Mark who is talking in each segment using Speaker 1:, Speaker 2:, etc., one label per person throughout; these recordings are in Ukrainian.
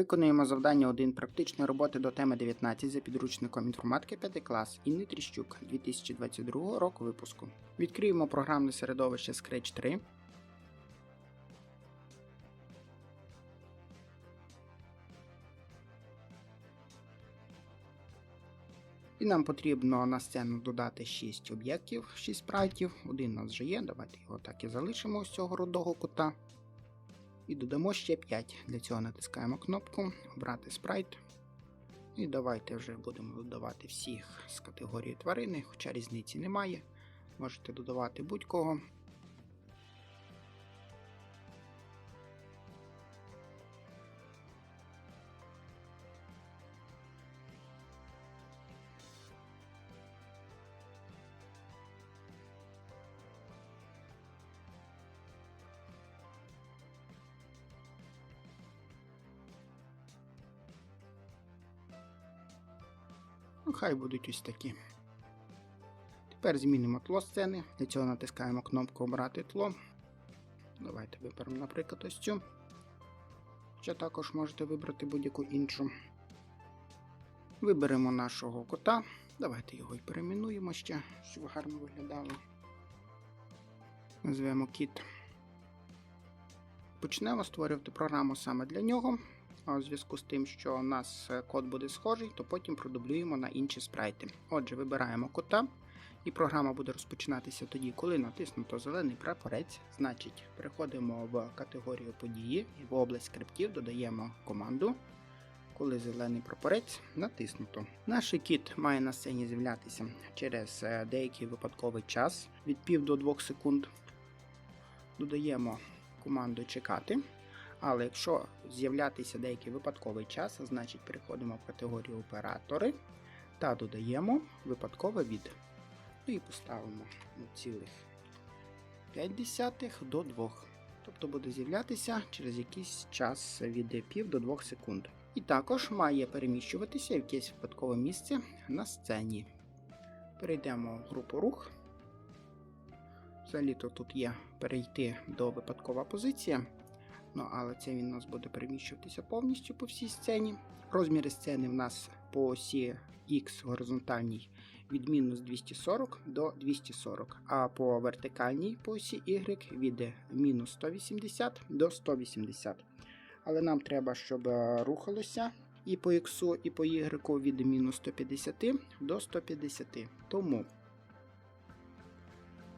Speaker 1: Виконуємо завдання 1 практичної роботи до теми 19 за підручником інформатики 5 клас Інни Тріщук 2022 року випуску. Відкриємо програмне середовище Scratch 3. І нам потрібно на сцену додати 6 об'єктів, 6 спрайтів. Один у нас вже є. Давайте його так і залишимо з цього рудого кута. І додамо ще 5. Для цього натискаємо кнопку Обрати спрайт. І давайте вже будемо додавати всіх з категорії тварини, хоча різниці немає. Можете додавати будь-кого. Ну, хай будуть ось такі. Тепер змінимо тло сцени. Для цього натискаємо кнопку Обрати тло. Давайте виберемо, наприклад, ось цю. Ще також можете вибрати будь-яку іншу. Виберемо нашого кота. Давайте його і перейменуємо ще, щоб гарно виглядало. Назвемо кіт. Почнемо створювати програму саме для нього. У зв'язку з тим, що у нас е, код буде схожий, то потім продублюємо на інші спрайти. Отже, вибираємо кота, і програма буде розпочинатися тоді, коли натиснуто зелений прапорець. Значить, переходимо в категорію події і в область скриптів додаємо команду. Коли зелений прапорець натиснуто. Наш кіт має на сцені з'являтися через е, деякий випадковий час від пів до 2 секунд. Додаємо команду чекати. Але якщо з'являтися деякий випадковий час, значить переходимо в категорію оператори та додаємо випадкове від. Ну і поставимо 0,5 до 2. Тобто буде з'являтися через якийсь час від пів до 2 секунд. І також має переміщуватися в якесь випадкове місце на сцені. Перейдемо в групу рух. Взагалі-то тут є перейти до випадкова позиція. Ну, але це він у нас буде переміщуватися повністю по всій сцені. Розміри сцени в нас по осі X горизонтальній від мінус 240 до 240, а по вертикальній по осі Y від мінус 180 до 180. Але нам треба, щоб е, рухалося і по X, і по Y від мінус 150 до 150. Тому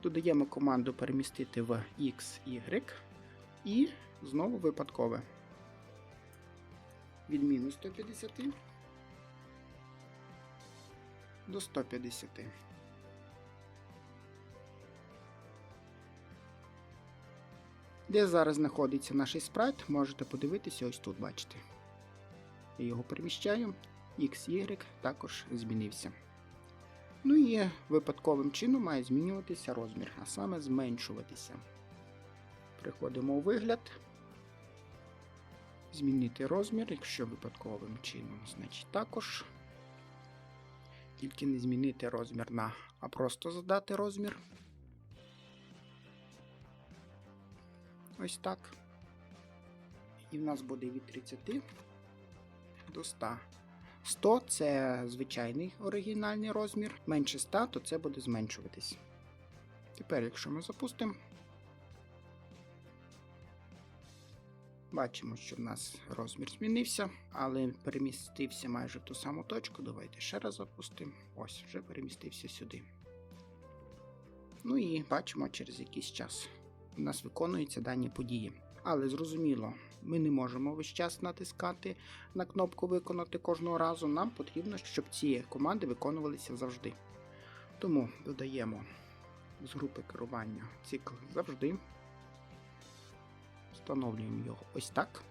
Speaker 1: додаємо команду перемістити в X, Y і знову випадкове. Від мінус 150 до 150. Де зараз знаходиться наш спрайт, можете подивитися ось тут, бачите. Я його переміщаю, XY також змінився. Ну і випадковим чином має змінюватися розмір, а саме зменшуватися. Приходимо у вигляд. Змінити розмір, якщо випадковим чином, значить також. Тільки не змінити розмір на, а просто задати розмір. Ось так. І в нас буде від 30 до 100. 100 це звичайний оригінальний розмір. Менше 100, то це буде зменшуватись. Тепер, якщо ми запустимо. Бачимо, що в нас розмір змінився, але перемістився майже в ту саму точку. Давайте ще раз запустимо. Ось, вже перемістився сюди. Ну і бачимо через якийсь час. У нас виконуються дані події. Але зрозуміло, ми не можемо весь час натискати на кнопку Виконати кожного разу. Нам потрібно, щоб ці команди виконувалися завжди. Тому додаємо з групи керування цикл завжди. Встановлюємо його ось так.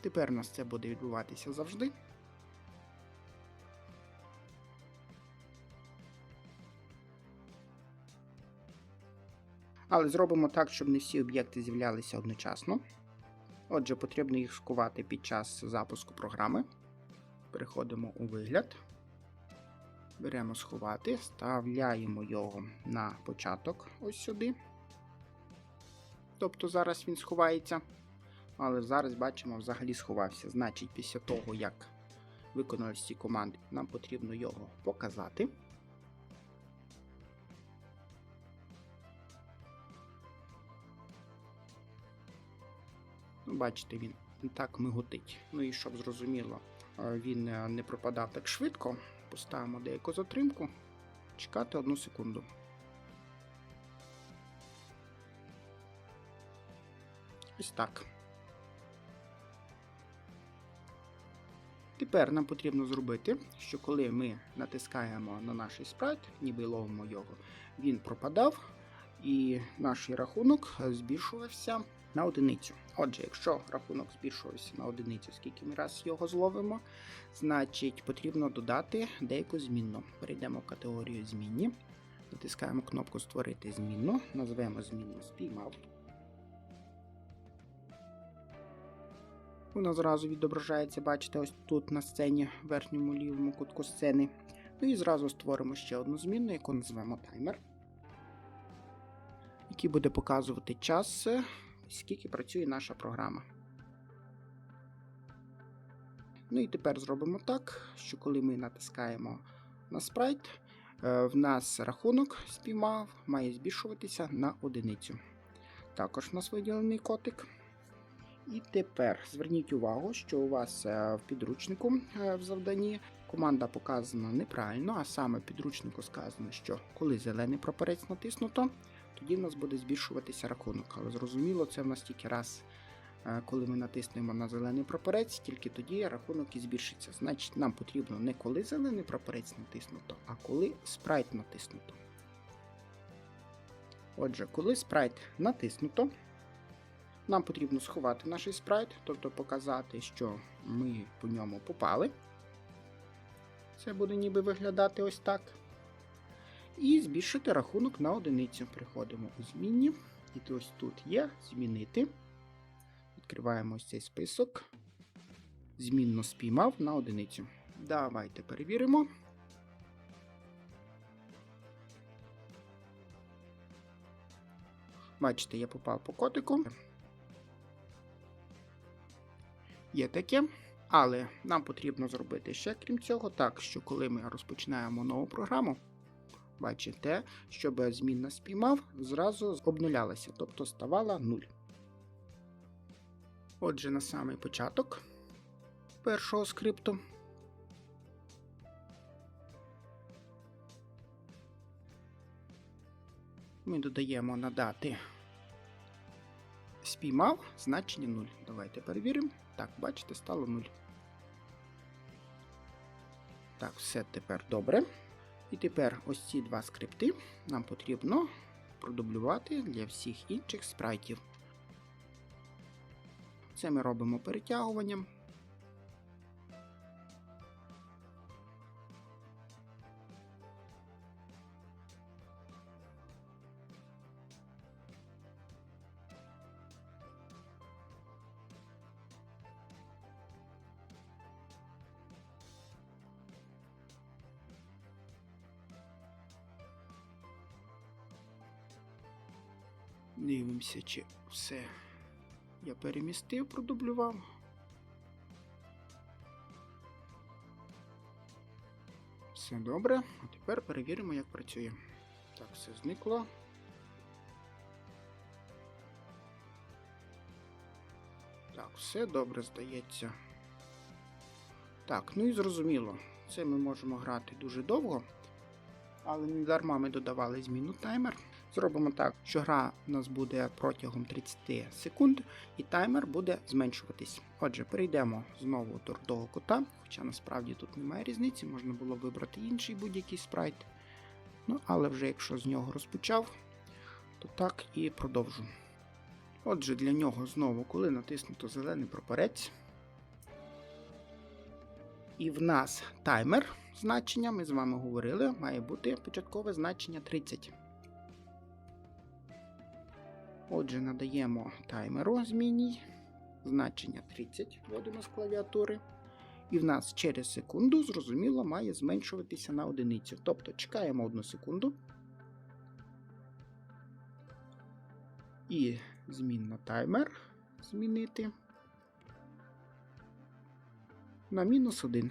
Speaker 1: Тепер у нас це буде відбуватися завжди. Але зробимо так, щоб не всі об'єкти з'являлися одночасно. Отже, потрібно їх сховати під час запуску програми. Переходимо у вигляд. Беремо сховати, вставляємо його на початок ось сюди. Тобто зараз він сховається. але зараз бачимо, взагалі сховався. Значить, після того, як виконались ці команди, нам потрібно його показати. Ну, Бачите, він так миготить. Ну і щоб зрозуміло, е, він е, не пропадав так швидко, поставимо деяку затримку. Чекати одну секунду. Ось так. Тепер нам потрібно зробити, що коли ми натискаємо на наш спрайт, ніби ловимо його, він пропадав, і наш рахунок збільшувався на одиницю. Отже, якщо рахунок збільшувався на одиницю, скільки ми раз його зловимо, значить потрібно додати деяку змінну. Перейдемо в категорію змінні, натискаємо кнопку Створити змінну, назвемо змінну спіймав. Вона зразу відображається, бачите, ось тут на сцені, в верхньому лівому кутку сцени. Ну і зразу створимо ще одну змінну, яку назвемо таймер, який буде показувати час, скільки працює наша програма. Ну і тепер зробимо так, що коли ми натискаємо на спрайт, е, в нас рахунок спіймав, має збільшуватися на одиницю. Також у нас виділений котик. І тепер зверніть увагу, що у вас е, в підручнику е, в завданні команда показана неправильно, а саме в підручнику сказано, що коли зелений прапорець натиснуто, тоді в нас буде збільшуватися рахунок. Але зрозуміло, це в нас тільки раз, е, коли ми натиснемо на зелений прапорець, тільки тоді рахунок і збільшиться. Значить, нам потрібно не коли зелений прапорець натиснуто, а коли спрайт натиснуто. Отже, коли спрайт натиснуто. Нам потрібно сховати наш спрайт, тобто показати, що ми по ньому попали. Це буде ніби виглядати ось так. І збільшити рахунок на одиницю. Приходимо у змінні. І ось тут є змінити. Відкриваємо ось цей список. Змінно спіймав на одиницю. Давайте перевіримо. Бачите, я попав по котику. Є таке. Але нам потрібно зробити ще крім цього, так що коли ми розпочинаємо нову програму, бачите, щоб змінна спіймав, зразу обнулялася, тобто ставала 0. Отже, на самий початок першого скрипту. Ми додаємо надати спіймав значення 0. Давайте перевіримо. Так, бачите, стало 0. Так, все тепер добре. І тепер ось ці два скрипти нам потрібно продублювати для всіх інших спрайтів. Це ми робимо перетягуванням. Дивимося, чи все я перемістив, продублював. Все добре. А тепер перевіримо, як працює. Так, все зникло. Так, все добре здається. Так, ну і зрозуміло. Це ми можемо грати дуже довго, але не дарма ми додавали зміну таймер. Зробимо так, що гра у нас буде протягом 30 секунд, і таймер буде зменшуватись. Отже, перейдемо знову до рудого кота, хоча насправді тут немає різниці, можна було вибрати інший будь-який спрайт. Ну, але вже якщо з нього розпочав, то так і продовжу. Отже, для нього знову, коли натиснуто зелений прапорець, і в нас таймер значення, ми з вами говорили, має бути початкове значення 30. Отже, надаємо таймеру змінній, значення 30, вводимо з клавіатури. І в нас через секунду, зрозуміло, має зменшуватися на одиницю. Тобто чекаємо 1 секунду. І змін на таймер змінити на мінус 1.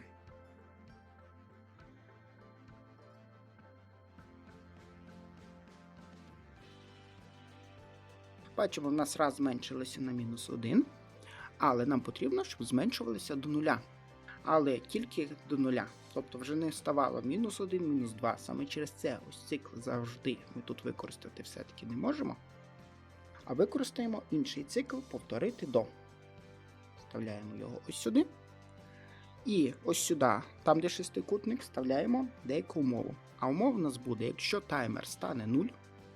Speaker 1: Бачимо, в нас раз зменшилося на мінус 1, але нам потрібно, щоб зменшувалися до нуля. Але тільки до нуля. Тобто вже не ставало мінус 1, мінус 2. Саме через це ось цикл завжди ми тут використати все-таки не можемо. А використаємо інший цикл повторити до. Вставляємо його ось сюди. І ось сюди, там де шестикутник, вставляємо деяку умову. А умова у нас буде, якщо таймер стане 0,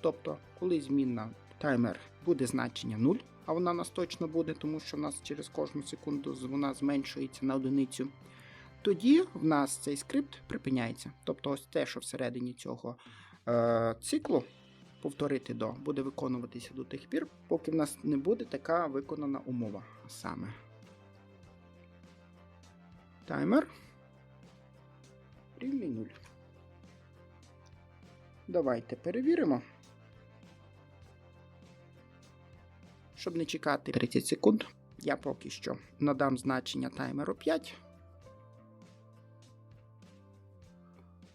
Speaker 1: тобто коли змінна таймер буде значення 0, а вона нас точно буде, тому що в нас через кожну секунду вона зменшується на одиницю, тоді в нас цей скрипт припиняється. Тобто ось те, що всередині цього е, циклу повторити до, буде виконуватися до тих пір, поки в нас не буде така виконана умова. Саме таймер рівний 0. Давайте перевіримо. Щоб не чекати 30 секунд, я поки що надам значення таймеру 5.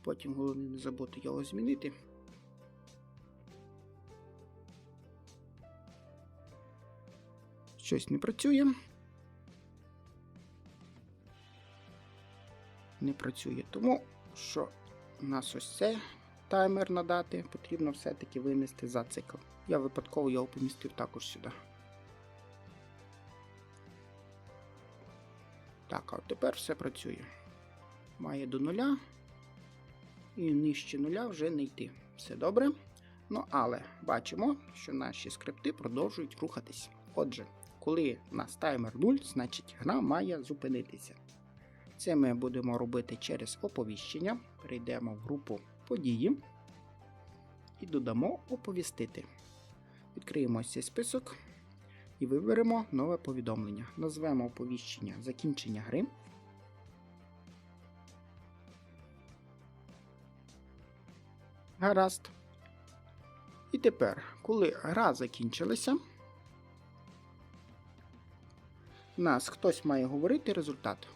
Speaker 1: Потім головне не забути його змінити. Щось не працює. Не працює, тому що у нас ось цей таймер надати потрібно все-таки винести за цикл. Я випадково його помістив також сюди. Так, а тепер все працює. Має до нуля. І нижче нуля вже не йти. Все добре. Ну, але бачимо, що наші скрипти продовжують рухатись. Отже, коли у нас таймер 0, значить гра має зупинитися. Це ми будемо робити через оповіщення. Перейдемо в групу події і додамо оповістити. Відкриємо цей список і виберемо нове повідомлення. Назвемо оповіщення закінчення гри. Гаразд. І тепер, коли гра закінчилася, нас хтось має говорити результат.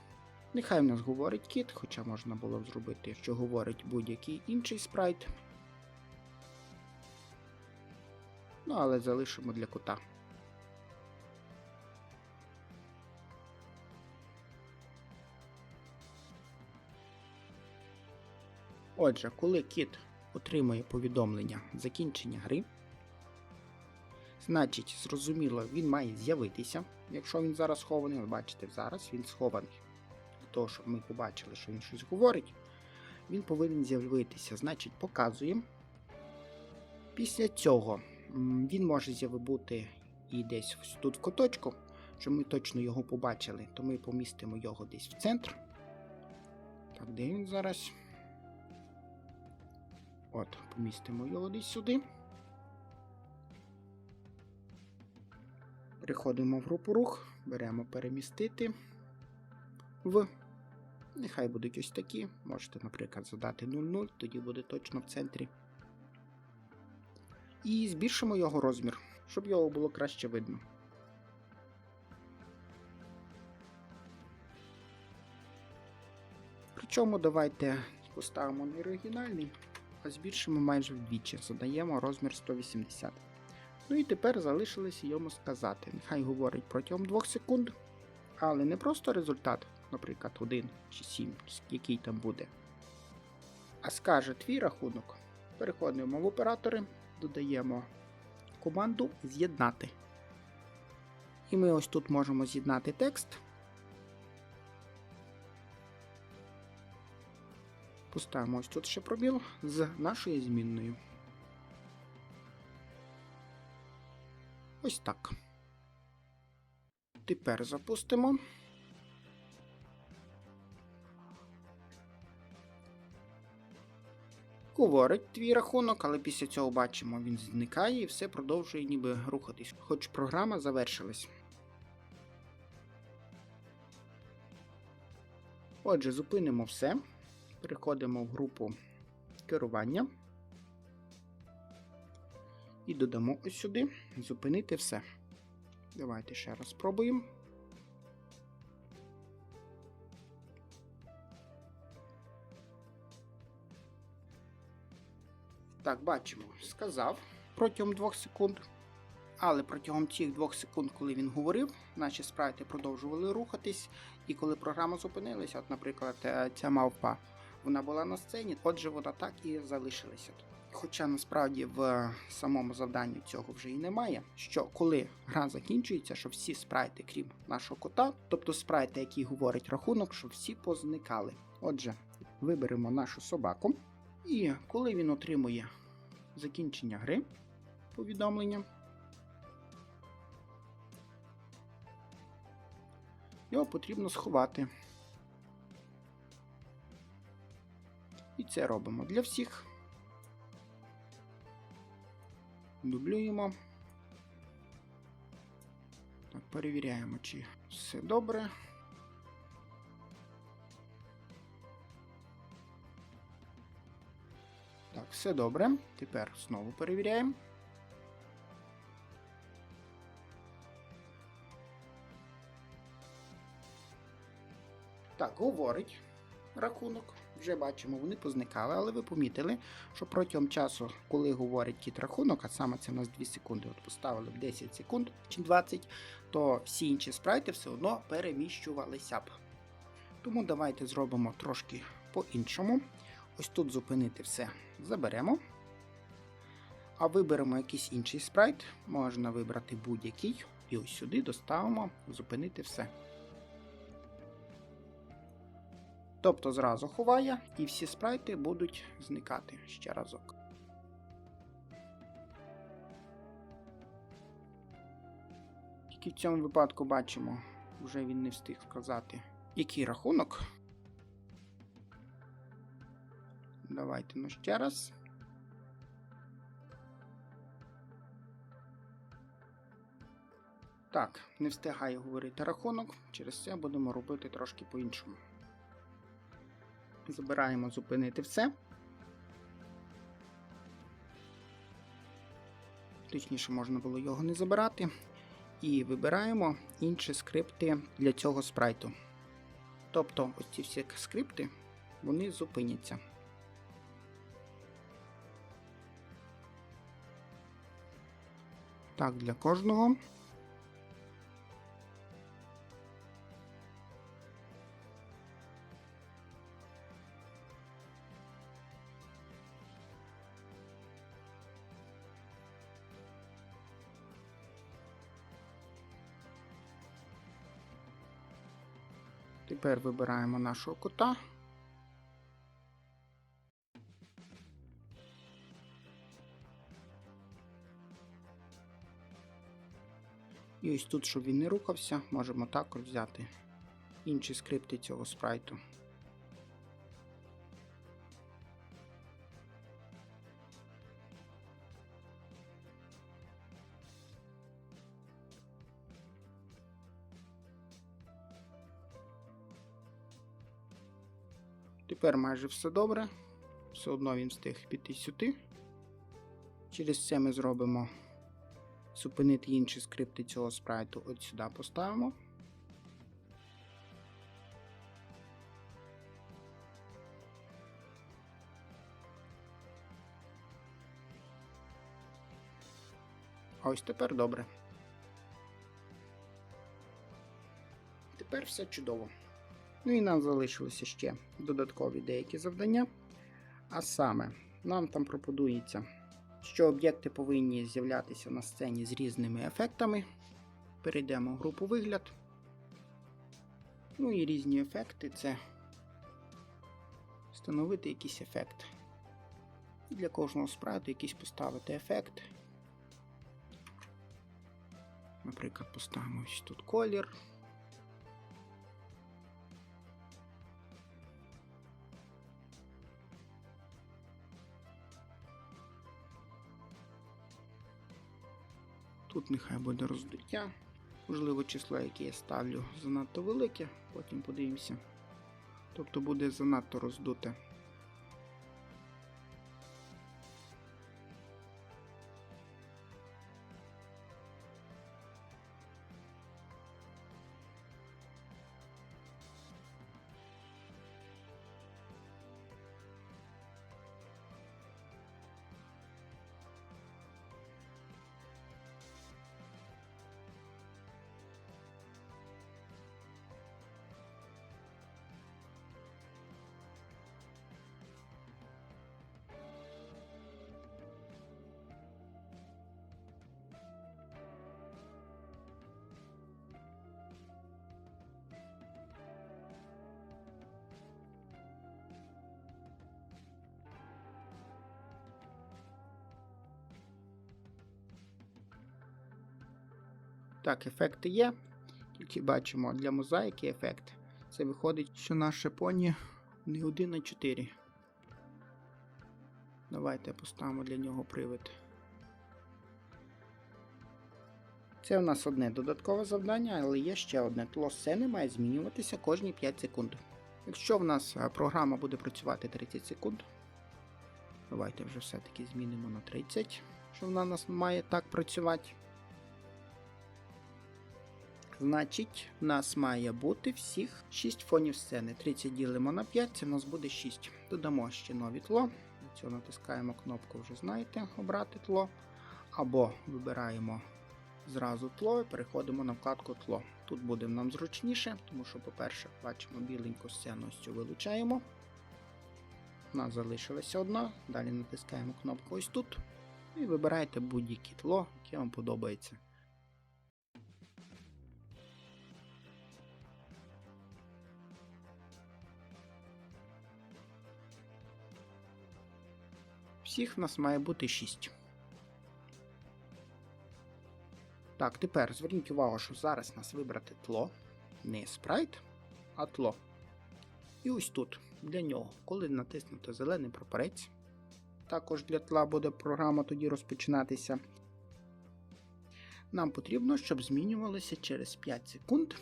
Speaker 1: Нехай в нас говорить кіт, хоча можна було б зробити, що говорить будь-який інший спрайт. Ну, але залишимо для кота. Отже, коли кіт отримує повідомлення закінчення гри, значить, зрозуміло, він має з'явитися. Якщо він зараз схований, ви бачите, зараз він схований. Для того, щоб ми побачили, що він щось говорить, він повинен з'явитися. Значить, показуємо. Після цього він може з'явити і десь тут в куточку, щоб ми точно його побачили, то ми помістимо його десь в центр. Так, де він зараз? От, помістимо його десь сюди. Переходимо в групу рух, беремо перемістити в. Нехай будуть ось такі. Можете, наприклад, задати 0,0, тоді буде точно в центрі. І збільшимо його розмір, щоб його було краще видно. Причому давайте поставимо не оригінальний, збільшимо майже вдвічі, задаємо розмір 180. Ну і тепер залишилося йому сказати. Нехай говорить протягом 2 секунд, але не просто результат, наприклад, 1 чи 7, який там буде. А скаже твій рахунок. Переходимо в оператори, додаємо команду З'єднати. І ми ось тут можемо з'єднати текст. Поставимо ось тут ще пробіл з нашою змінною. Ось так. Тепер запустимо. Говорить твій рахунок, але після цього бачимо, він зникає і все продовжує ніби рухатись, хоч програма завершилась. Отже, зупинимо все. Переходимо в групу керування і додамо ось сюди зупинити все. Давайте ще раз спробуємо. Так, бачимо, сказав протягом 2 секунд. Але протягом цих 2 секунд, коли він говорив, наші спрайти продовжували рухатись, і коли програма зупинилася, от, наприклад, е, ця мавпа вона була на сцені, отже, вона так і залишилася тут. Хоча насправді в самому завданні цього вже і немає. Що коли гра закінчується, що всі спрайти, крім нашого кота, тобто спрайти, які говорять рахунок, що всі позникали. Отже, виберемо нашу собаку, і коли він отримує закінчення гри, повідомлення, його потрібно сховати. Це робимо для всіх. Дублюємо. Так, перевіряємо, чи все добре. Так, все добре. Тепер знову перевіряємо. Так, говорить рахунок. Вже бачимо, вони позникали, але ви помітили, що протягом часу, коли говорить кіт рахунок, а саме це в нас 2 секунди, от поставили б 10 секунд чи 20, то всі інші спрайти все одно переміщувалися б. Тому давайте зробимо трошки по-іншому. Ось тут зупинити все заберемо. А виберемо якийсь інший спрайт, можна вибрати будь-який, і ось сюди доставимо зупинити все. Тобто зразу ховає, і всі спрайти будуть зникати ще разок. Тільки в цьому випадку бачимо, вже він не встиг сказати, який рахунок. Давайте ну ще раз. Так, не встигає говорити рахунок, через це будемо робити трошки по-іншому. Забираємо зупинити все. Точніше, можна було його не забирати. І вибираємо інші скрипти для цього спрайту. Тобто, ось ці всі скрипти, вони зупиняться. Так, для кожного. Тепер вибираємо нашого кота. І ось тут, щоб він не рухався, можемо також взяти інші скрипти цього спрайту. Тепер майже все добре. Все одно він встиг піти сюди. Через це ми зробимо зупинити інші скрипти цього спрайту от сюди поставимо. Ось тепер добре. Тепер все чудово. Ну і нам залишилося ще додаткові деякі завдання. А саме, нам там пропонується, що об'єкти повинні з'являтися на сцені з різними ефектами. Перейдемо в групу вигляд. Ну і різні ефекти це встановити якийсь ефект. Для кожного спрайту якийсь поставити ефект. Наприклад, поставимо ось тут колір. Тут нехай буде роздуття. Можливо, число, яке я ставлю, занадто велике, потім подивимося. Тобто буде занадто роздуте. Так, ефекти є. Тільки бачимо для мозаїки ефект. Це виходить, що наше поні не 1 а 4. Давайте поставимо для нього привид. Це у нас одне додаткове завдання, але є ще одне. Тло сцени має змінюватися кожні 5 секунд. Якщо в нас е, програма буде працювати 30 секунд, давайте вже все-таки змінимо на 30, що вона у нас має так працювати. Значить, в нас має бути всіх 6 фонів сцени. 30 ділимо на 5, це в нас буде 6. Додамо ще нові тло. Цього натискаємо кнопку, вже знаєте, обрати тло. Або вибираємо зразу тло і переходимо на вкладку тло. Тут буде нам зручніше, тому що, по-перше, бачимо біленьку сцену, ось цю вилучаємо. У нас залишилася одна. Далі натискаємо кнопку ось тут. І вибираєте будь-яке тло, яке вам подобається. Всіх в нас має бути 6. Так, тепер зверніть увагу, що зараз нас вибрати тло, не спрайт, а тло. І ось тут для нього, коли натиснути зелений прапорець, також для тла буде програма тоді розпочинатися. Нам потрібно, щоб змінювалося через 5 секунд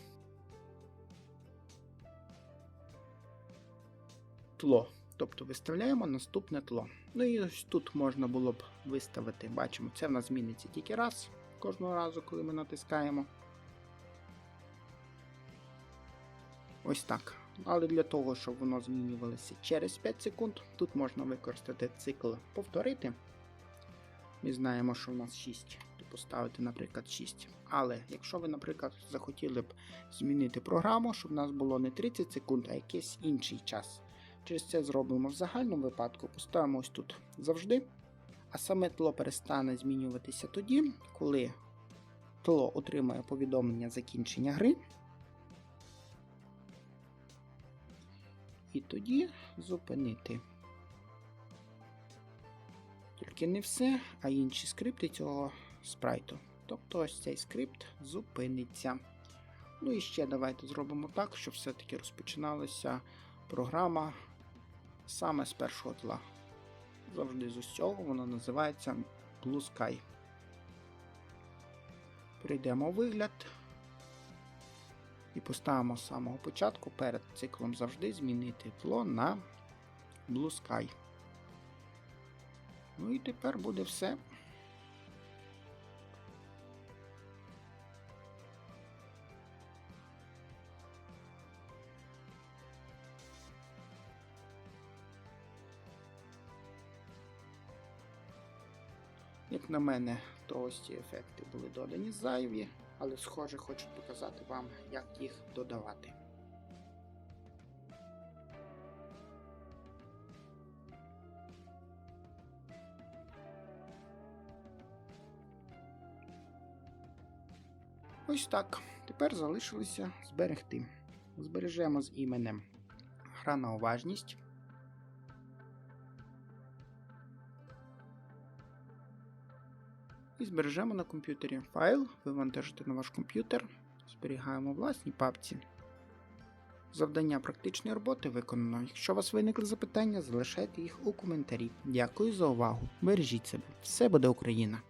Speaker 1: тло. Тобто виставляємо наступне тло. Ну і ось тут можна було б виставити, бачимо, це в нас зміниться тільки раз кожного разу, коли ми натискаємо. Ось так. Але для того, щоб воно змінювалося через 5 секунд, тут можна використати цикл повторити. Ми знаємо, що в нас 6, то поставити, наприклад, 6. Але якщо ви, наприклад, захотіли б змінити програму, щоб в нас було не 30 секунд, а якийсь інший час. Через це зробимо в загальному випадку, поставимо ось тут завжди. А саме тло перестане змінюватися тоді, коли тло отримає повідомлення закінчення гри. І тоді зупинити. Тільки не все, а інші скрипти цього спрайту. Тобто ось цей скрипт зупиниться. Ну і ще давайте зробимо так, щоб все-таки розпочиналася програма саме з першого тла. Завжди з усього воно називається Blue Sky. Перейдемо у вигляд і поставимо з самого початку перед циклом завжди змінити тло на Blue Sky. Ну і тепер буде все. На мене, то ось ці ефекти були додані зайві, але схоже хочу показати вам, як їх додавати. Ось так. Тепер залишилося зберегти. Збережемо з іменем гра на уважність. І збережемо на комп'ютері файл, вивантажити на ваш комп'ютер, зберігаємо власні папці. Завдання практичної роботи виконано. Якщо у вас виникли запитання, залишайте їх у коментарі. Дякую за увагу. Бережіть себе. Все буде Україна!